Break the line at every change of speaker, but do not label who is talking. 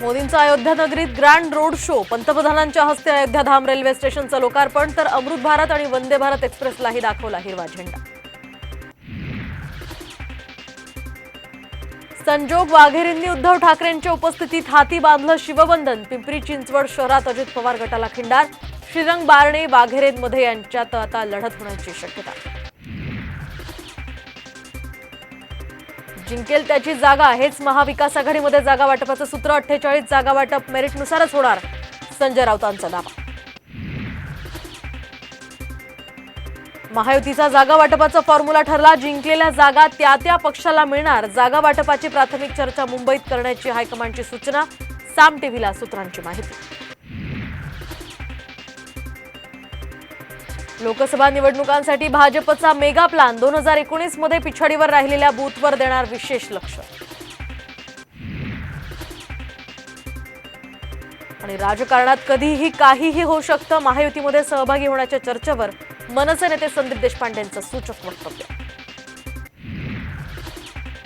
मोदींचा अयोध्या नगरीत grand road show. पंतप्रधानांच्या हस्ते अयोध्या धाम रेल्वे स्टेशनचं लोकार्पण तर अमृत भारत आणि वंदे भारत एक्सप्रेसलाही दाखवला हिरवा झेंडा. संजोग वाघेरेंनी उद्धव ठाकरेंच्या उपस्थितीत हाती बांधलं शिवबंधन पिंपरी चिंचवड शहरात अजित पवार गटाला खिंडार. श्रीरंग बारणे वाघेरेंमध्ये यांच्यात आता लढत होण्याची शक्यता. जिंकेल त्याची जागा हेच महाविकास आघाडीमध्ये जागा वाटपाचं सूत्र. अठ्ठेचाळीस जागा वाटप मेरिटनुसारच होणार. संजय राऊतांचा दावा. महायुतीचा जागा वाटपाचा फॉर्म्युला ठरला. जिंकलेल्या जागा त्या त्या पक्षाला मिळणार. जागा वाटपाची प्राथमिक चर्चा मुंबईत करण्याची हायकमांडची सूचना. साम टीव्हीला सूत्रांची माहिती. लोकसभा निवडणुकांसाठी भाजपचा मेगा प्लान दोन हजार एकोणीसमध्ये पिछाडीवर राहिलेल्या बूथवर देणार विशेष लक्ष. आणि राजकारणात कधीही काहीही होऊ शकतं महायुतीमध्ये सहभागी होण्याच्या चर्चेवर मनसे नेते संदीप देशपांडेंचं सूचक वक्तव्य.